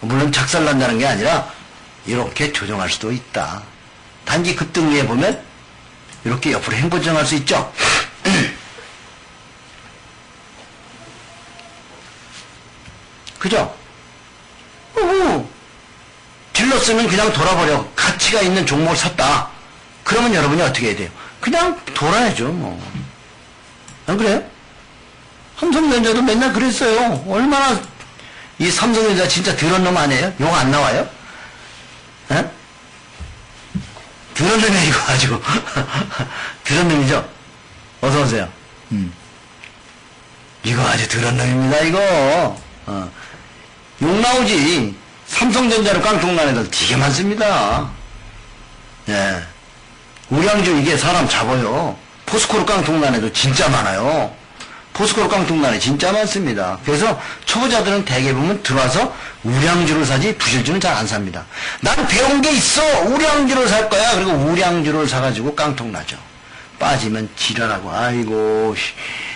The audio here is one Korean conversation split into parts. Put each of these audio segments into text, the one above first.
물론 작살난다는 게 아니라 이렇게 조정할 수도 있다. 단지 급등 위에 보면 이렇게 옆으로 행보 조정할 수 있죠. 그죠? 어후. 딜러스는 그냥 돌아버려. 가치가 있는 종목을 샀다. 그러면 여러분이 어떻게 해야 돼요? 그냥 돌아야죠, 뭐. 안 그래요? 삼성전자도 맨날 그랬어요. 얼마나 이 삼성전자 진짜 더러운 놈 아니에요? 욕 안 나와요? 에? 더러운 놈이 이거 가지고 더러운 놈이죠? 어서 오세요. 음. 이거 아주 더러운 놈입니다, 이거. 어. 욕 나오지. 삼성전자로 깡통 난 애들 되게 많습니다. 예. 우량주 이게 사람 잡아요. 포스코로 깡통 난 애도 진짜 많아요. 포스코로 깡통 난애 진짜 많습니다. 그래서 초보자들은 대개 보면 들어와서 우량주를 사지 부실주는 잘 안 삽니다. 난 배운 게 있어. 우량주를 살 거야. 그리고 우량주를 사가지고 깡통 나죠. 빠지면 지랄하고 아이고 씨,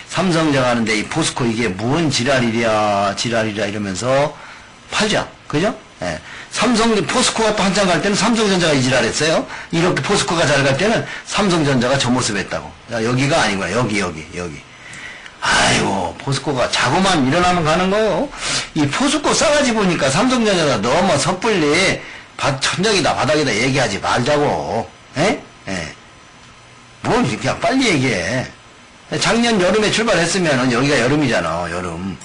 삼성전자 가는데 이 포스코 이게 뭔 지랄이랴 지랄이랴 이러면서 팔죠. 그죠? 예. 삼성, 포스코가 또 한참 갈 때는 삼성전자가 이지랄했어요. 이렇게 포스코가 잘 갈 때는 삼성전자가 저 모습 했다고. 야, 여기가 아니구나. 여기, 여기, 여기. 아이고, 포스코가 자고만 일어나면 가는 거요. 이 포스코 싸가지 보니까 삼성전자가 너무 섣불리 바, 천장이다, 바닥이다 얘기하지 말자고. 에? 예. 뭘, 그냥 빨리 얘기해. 작년 여름에 출발했으면 여기가 여름이잖아, 여름.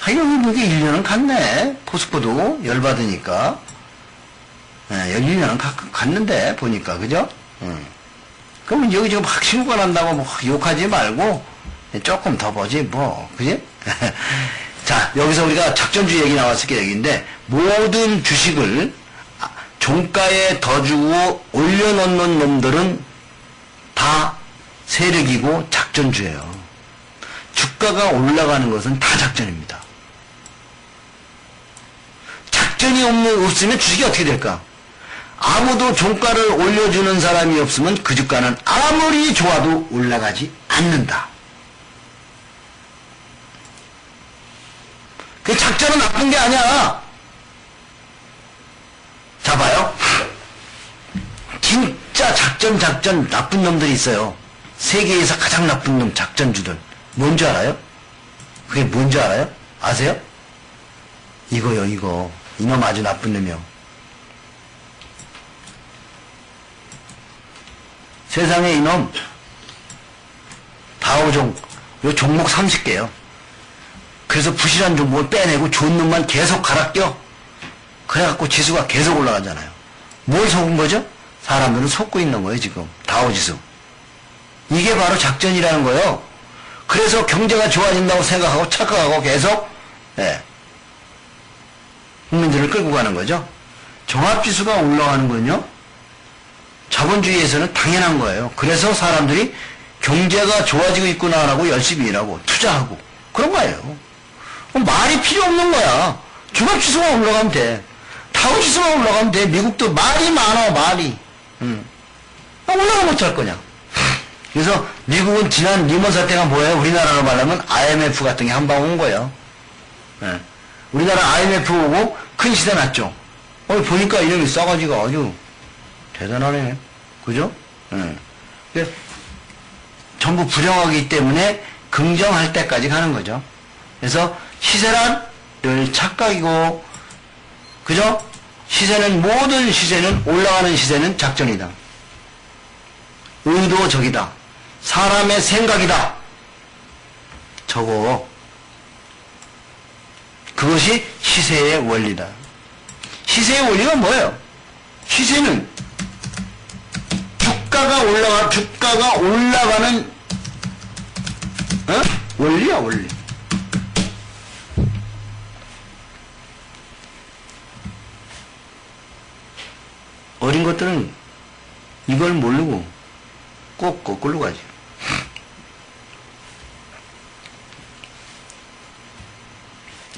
하여간 아, 이게 1년은 갔네. 포스코도 열받으니까. 예, 1년은 가, 갔는데, 보니까, 그죠? 음. 그러면 여기 지금 확 신고가 난다고 뭐 욕하지 말고, 조금 더 보지, 뭐. 그지? 자, 여기서 우리가 작전주 얘기 나왔을 게 여기인데, 모든 주식을 종가에 더 주고 올려놓는 놈들은 다 세력이고 작전주예요. 주가가 올라가는 것은 다 작전입니다. 작전이 없으면 주식이 어떻게 될까? 아무도 종가를 올려주는 사람이 없으면 그 주가는 아무리 좋아도 올라가지 않는다. 그 작전은 나쁜 게 아니야. 자, 봐요. 진짜 작전, 작전, 나쁜 놈들이 있어요. 세계에서 가장 나쁜 놈 작전주들. 뭔지 알아요? 그게 뭔지 알아요? 아세요? 이거요, 이거. 이놈 아주 나쁜 놈이요. 세상에 이놈, 다오종, 요 종목 30개요. 그래서 부실한 종목을 빼내고 좋은 놈만 계속 갈아 껴. 그래갖고 지수가 계속 올라가잖아요. 뭘 속은 거죠? 사람들은 속고 있는 거예요, 지금. 다오지수. 이게 바로 작전이라는 거예요. 그래서 경제가 좋아진다고 생각하고 착각하고 계속, 예, 국민들을 끌고 가는 거죠. 종합지수가 올라가는 건요, 자본주의에서는 당연한 거예요. 그래서 사람들이 경제가 좋아지고 있구나라고 열심히 일하고 투자하고 그런 거예요. 말이 필요 없는 거야. 종합지수가 올라가면 돼. 타우지수가 올라가면 돼. 미국도 말이 많아, 말이. 응. 올라가면 어쩔 거냐. 그래서 미국은 지난 리먼 사태가 뭐예요? 우리나라로 말하면 IMF 같은 게 한 방 온 거예요. 네. 우리나라 IMF 오고 큰 시대 났죠. 어, 보니까 이름이 싸가지가 아주 대단하네. 그죠? 네. 전부 불량하기 때문에 긍정할 때까지 가는 거죠. 그래서 시세란 늘 착각이고, 그죠? 시세는, 모든 시세는, 올라가는 시세는 작전이다. 의도적이다. 사람의 생각이다. 저거. 그것이 시세의 원리다. 시세의 원리가 뭐예요? 시세는 주가가 올라가, 주가가 올라가는, 어? 원리야, 원리. 어린 것들은 이걸 모르고 꼭 거꾸로 가죠.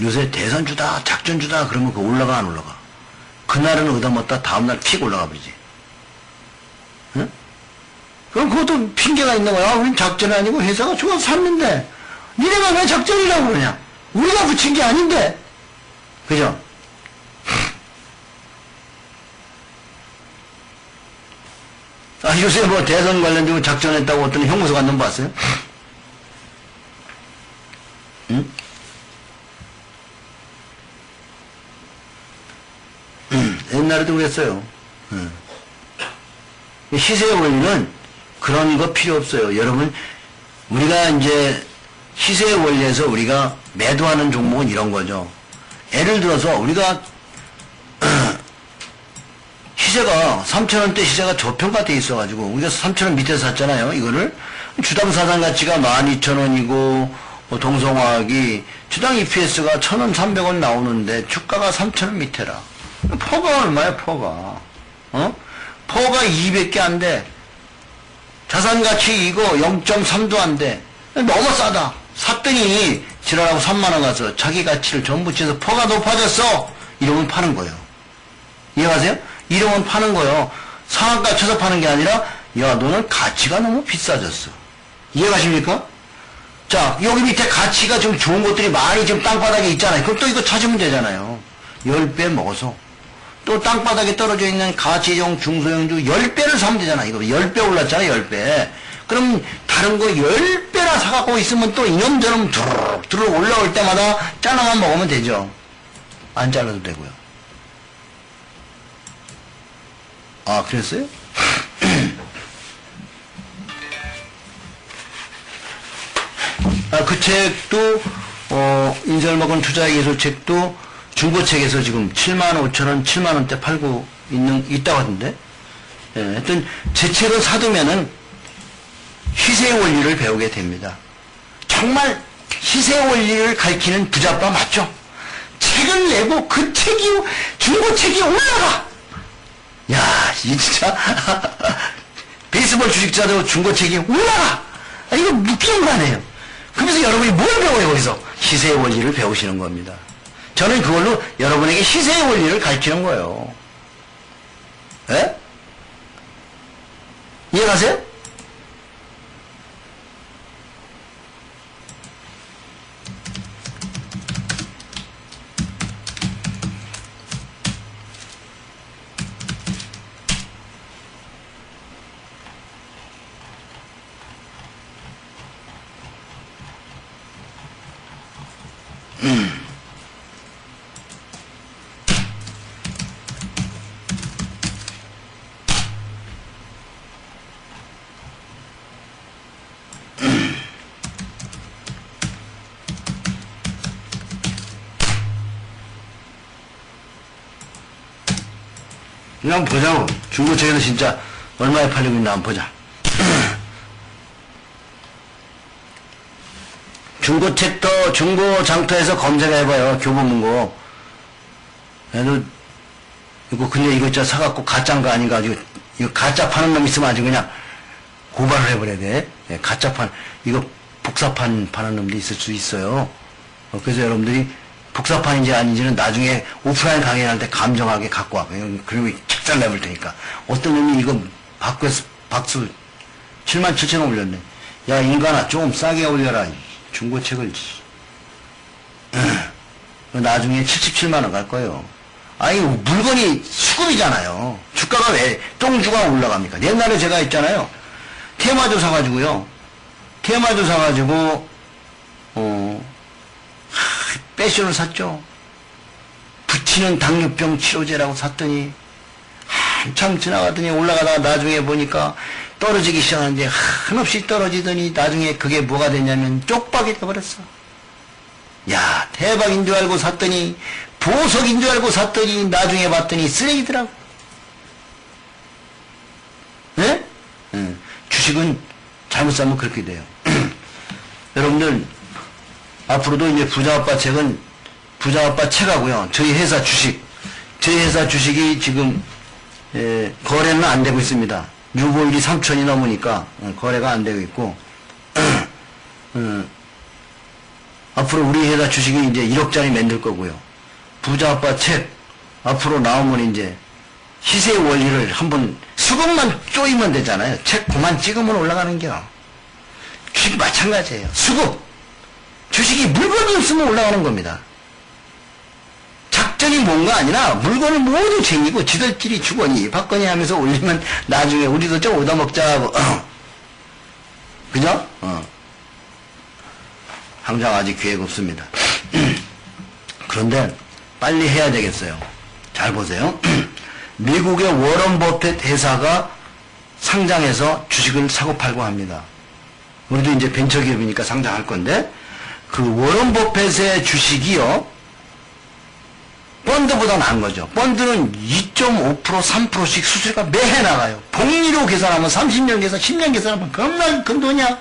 요새 대선 주다, 작전 주다, 그러면 그 올라가, 안 올라가? 그날은 얻어먹다 다음날 픽 올라가 버리지. 응? 그럼 그것도 핑계가 있는 거야. 우린 작전이 아니고 회사가 좋아서 샀는데, 니네가 왜 작전이라고 그러냐? 우리가 붙인 게 아닌데. 그죠? 아, 요새 뭐 대선 관련되고 작전했다고 어떤 형무소 간놈 봤어요? 응? 음, 옛날에도 그랬어요. 응. 시세 원리는 그런 거 필요 없어요. 여러분, 우리가 이제 시세 원리에서 우리가 매도하는 종목은 이런 거죠. 예를 들어서 우리가 시세가 3천원대 시세가 저평가돼 있어가지고 우리가 3천원 밑에서 샀잖아요. 이거를 주당 사상 가치가 12,000원이고 뭐 동성화학이 주당 EPS가 1,300원 나오는데 주가가 3천원 밑에라. 퍼가 얼마야 퍼가? 어? 퍼가 200개 안 돼. 자산 가치 이거 0.3도 안 돼. 너무 싸다. 샀더니 지랄하고 3만원 가서 자기 가치를 전부 치서 퍼가 높아졌어. 이러면 파는 거예요. 이해가세요? 이러면 파는 거예요. 상한가 쳐서 파는 게 아니라 야 너는 가치가 너무 비싸졌어. 이해가십니까? 자 여기 밑에 가치가 좀 좋은 것들이 많이 지금 땅바닥에 있잖아요. 그럼 또 이거 찾으면 되잖아요. 10배 먹어서 또 땅바닥에 떨어져 있는 가치형 중소형주 10배를 사면 되잖아. 이거 10배 올랐잖아 10배. 그럼 다른 거 10배나 사갖고 있으면 또 이놈저놈 두르륵 두르륵 올라올 때마다 잘라만 먹으면 되죠. 안 잘라도 되고요. 아, 그랬어요? 아, 그 책도, 어, 인설 먹은 투자의 예술 책도 중고책에서 지금 7만 5천 원, 7만 원대 팔고 있는, 있다고 하던데. 예, 하여튼, 제 책을 사두면은 시세 원리를 배우게 됩니다. 정말 시세 원리를 가르치는 부자빠 맞죠? 책을 내고 그 책이, 중고책이 올라가! 야, 이 진짜 베이스볼 주식자도 중고책이 올라가. 아, 이거 웃기는 거 아니에요. 그러면서 여러분이 뭘 배워요 거기서? 시세의 원리를 배우시는 겁니다. 저는 그걸로 여러분에게 시세의 원리를 가르치는 거예요. 예? 이해가세요? 이거 한번 보자고. 중고책에서 진짜 얼마에 팔리고 있나 한번 보자. 중고책도 중고 장터에서 검색해봐요. 교보문고. 얘도 이거 근데 이거 진짜 사갖고 가짜인 거 아닌가 가지고 이거 가짜 파는 놈 있으면 아주 그냥 고발을 해버려야 돼. 예, 가짜 판 이거 복사판 파는 놈도 있을 수 있어요. 어, 그래서 여러분들이 복사판인지 아닌지는 나중에 오프라인 강의할 때 감정하게 갖고 와. 그리고 책잘 내볼 테니까. 어떤 놈이 이거 바꾸서 박수 7만 7천 원 올렸네. 야, 인간아, 좀 싸게 올려라. 중고책을. 나중에 77만 원 갈 거예요. 아니, 물건이 수급이잖아요. 주가가 왜 똥주가 올라갑니까? 옛날에 제가 있잖아요. 테마주 사가지고요. 테마주 사가지고, 어, 패션을 샀죠. 붙이는 당뇨병 치료제라고 샀더니 한참 지나가더니 올라가다가 나중에 보니까 떨어지기 시작하는데 한없이 떨어지더니 나중에 그게 뭐가 됐냐면 쪽박이 돼버렸어. 야 대박인 줄 알고 샀더니 보석인 줄 알고 샀더니 나중에 봤더니 쓰레기더라고. 네? 응. 주식은 잘못 사면 그렇게 돼요. 여러분들 앞으로도 이제 부자아빠 책은 부자아빠 책하고요. 저희 회사 주식, 저희 회사 주식이 지금 에, 거래는 안 되고 있습니다. 유보율이 3천이 넘으니까 어, 거래가 안 되고 있고 어, 앞으로 우리 회사 주식이 이제 1억짜리 만들 거고요. 부자아빠 책 앞으로 나오면 이제 시세 원리를 한번 수급만 쪼이면 되잖아요. 책 그만 찍으면 올라가는 겨. 주식 마찬가지예요. 수급. 주식이 물건이 없으면 올라가는 겁니다. 액션이 뭔가 아니라 물건을 모두 챙기고 지들끼리 주거니 받거니 하면서 올리면 나중에 우리도 좀 얻어먹자 하고 그죠? 어. 당장 아직 계획 없습니다. 그런데 빨리 해야 되겠어요. 잘 보세요. 미국의 워런 버핏 회사가 상장해서 주식을 사고 팔고 합니다. 우리도 이제 벤처기업이니까 상장할 건데 그 워런 버핏의 주식이요. 펀드보다 나은 거죠. 펀드는 2.5% 3%씩 수수료가 매해 나가요. 복리로 계산하면 30년 계산, 10년 계산하면 겁나 큰 돈이야.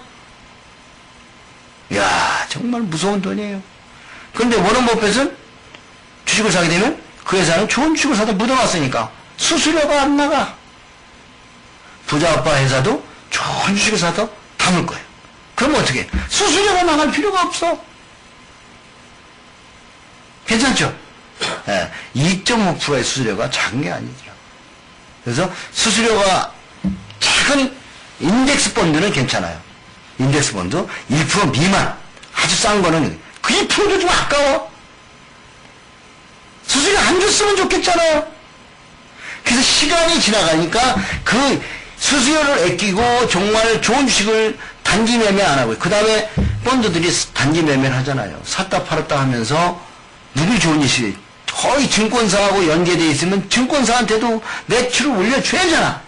이야 정말 무서운 돈이에요. 그런데 워런 버핏은 주식을 사게 되면 그 회사는 좋은 주식을 사다 묻어놨으니까 수수료가 안 나가. 부자 아빠 회사도 좋은 주식을 사다 담을 거예요. 그럼 어떻게? 수수료가 나갈 필요가 없어. 괜찮죠? 예, 2.5%의 수수료가 작은 게 아니더라. 그래서 수수료가 작은 인덱스 펀드는 괜찮아요. 인덱스 펀드 1% 미만 아주 싼 거는 그 2%도 좀 아까워. 수수료 안 줬으면 좋겠잖아요. 그래서 시간이 지나가니까 그 수수료를 아끼고 정말 좋은 주식을 단기 매매 안 하고 그 다음에 펀드들이 단기 매매를 하잖아요. 샀다 팔았다 하면서 누굴 좋은 짓이 거의 증권사하고 연계돼 있으면 증권사한테도 매출을 올려줘야잖아.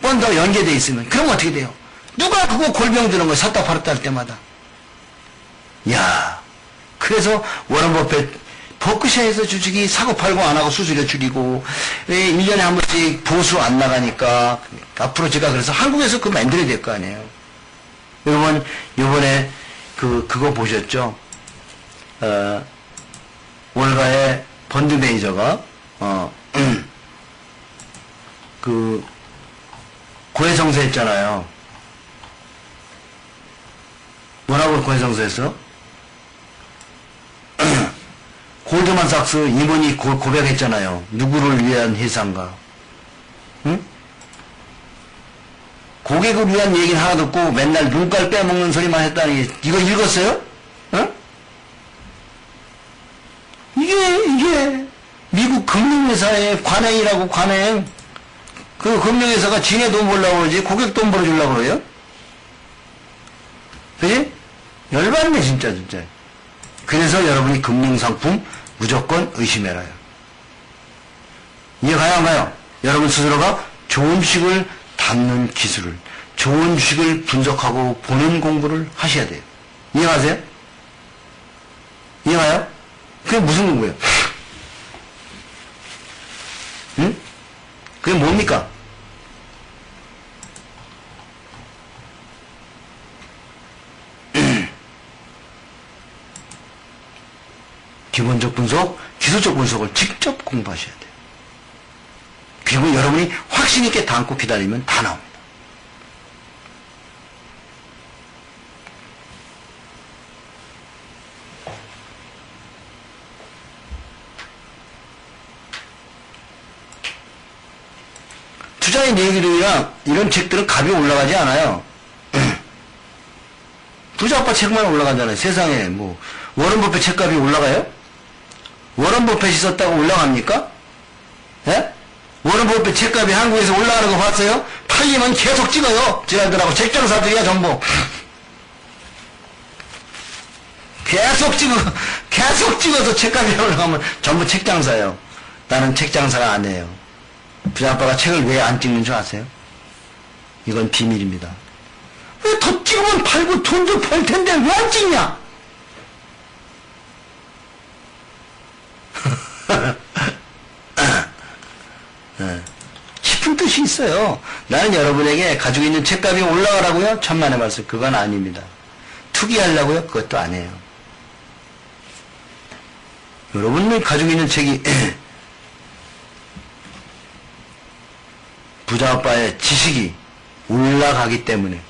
펀드와 연계돼 있으면. 그럼 어떻게 돼요? 누가 그거 골병 드는 거 샀다 팔았다 할 때마다. 야 그래서 워런 버핏 버크셔에서 주식이 사고 팔고 안 하고 수수료 줄이고 왜 1년에 한 번씩 보수 안 나가니까 앞으로 제가 그래서 한국에서 그거 만들어야 될 거 아니에요. 여러분 요번에 그 그거 보셨죠? 어, 월가의 펀드 매니저가 어, 그 고해성사 했잖아요. 뭐라고 고해성사 했어? 골드만삭스 임원이 고, 고백했잖아요. 누구를 위한 회사인가? 응? 고객을 위한 얘기는 하나 듣고 맨날 눈깔 빼먹는 소리만 했다니 이거 읽었어요? 응? 이게 이게 미국 금융회사의 관행이라고 관행. 그 금융회사가 지네 돈 벌려고 그러지 고객 돈 벌어주려고 그래요? 그지? 열받네 진짜 진짜. 그래서 여러분이 금융상품 무조건 의심해라요. 이해가요 안 가요? 여러분 스스로가 주식을 담는 기술을 좋은 주식을 분석하고 보는 공부를 하셔야 돼요. 이해가세요? 이해가요? 그게 무슨 공부예요? 응? 그게 뭡니까? 기본적 분석, 기술적 분석을 직접 공부하셔야 돼요. 그리고 여러분이 확신 있게 담고 기다리면 다 나옵니다. 투자의 얘기들이랑 이런 책들은 값이 올라가지 않아요. 부자아빠 책만 올라가잖아요. 세상에 뭐 워런 버핏 책값이 올라가요? 워런 버핏이 썼다고 올라갑니까? 예? 워런 버핏 책값이 한국에서 올라가는 거 봤어요? 팔리면 계속 찍어요. 지나들하고 책장사들이야 전부. 계속 찍어, 계속 찍어서 책값이 올라가면 전부 책장사예요. 나는 책장사가 아니에요. 부자아빠가 책을 왜 안 찍는 줄 아세요? 이건 비밀입니다. 왜 더 찍으면 팔고 돈도 벌 텐데 왜 안 찍냐? 싶은 뜻이 있어요. 나는 여러분에게 가지고 있는 책값이 올라가라고요? 천만의 말씀. 그건 아닙니다. 투기하려고요? 그것도 아니에요. 여러분이 가지고 있는 책이 부자 아빠의 지식이 올라가기 때문에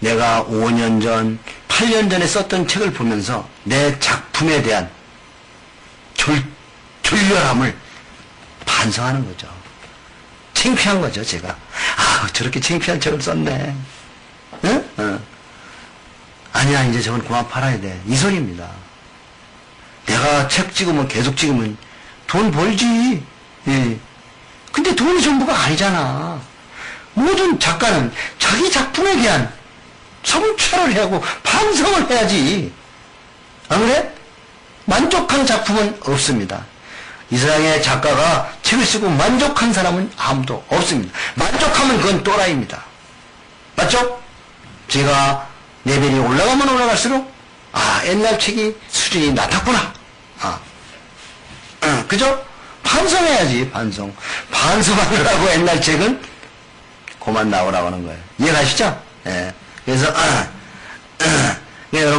내가 5년 전, 8년 전에 썼던 책을 보면서 내 작품에 대한 졸, 졸렬함을 반성하는 거죠. 창피한 거죠, 제가. 아, 저렇게 창피한 책을 썼네. 응? 응. 아니야, 이제 저건 그만 팔아야 돼. 이 소리입니다. 내가 책 찍으면 계속 찍으면 돈 벌지. 예. 근데 돈이 전부가 아니잖아. 모든 작가는 자기 작품에 대한 성찰을 하고 반성을 해야지. 안 그래? 만족한 작품은 없습니다. 이 세상에 작가가 책을 쓰고 만족한 사람은 아무도 없습니다. 만족하면 그건 또라이입니다. 맞죠? 제가 레벨이 올라가면 올라갈수록 아 옛날 책이 수준이 낮았구나. 아, 어, 그죠? 반성해야지 반성. 반성하느라고 옛날 책은 그만 나오라고 하는 거예요. 이해가시죠? 예. 그래서 아, 아, 여러분.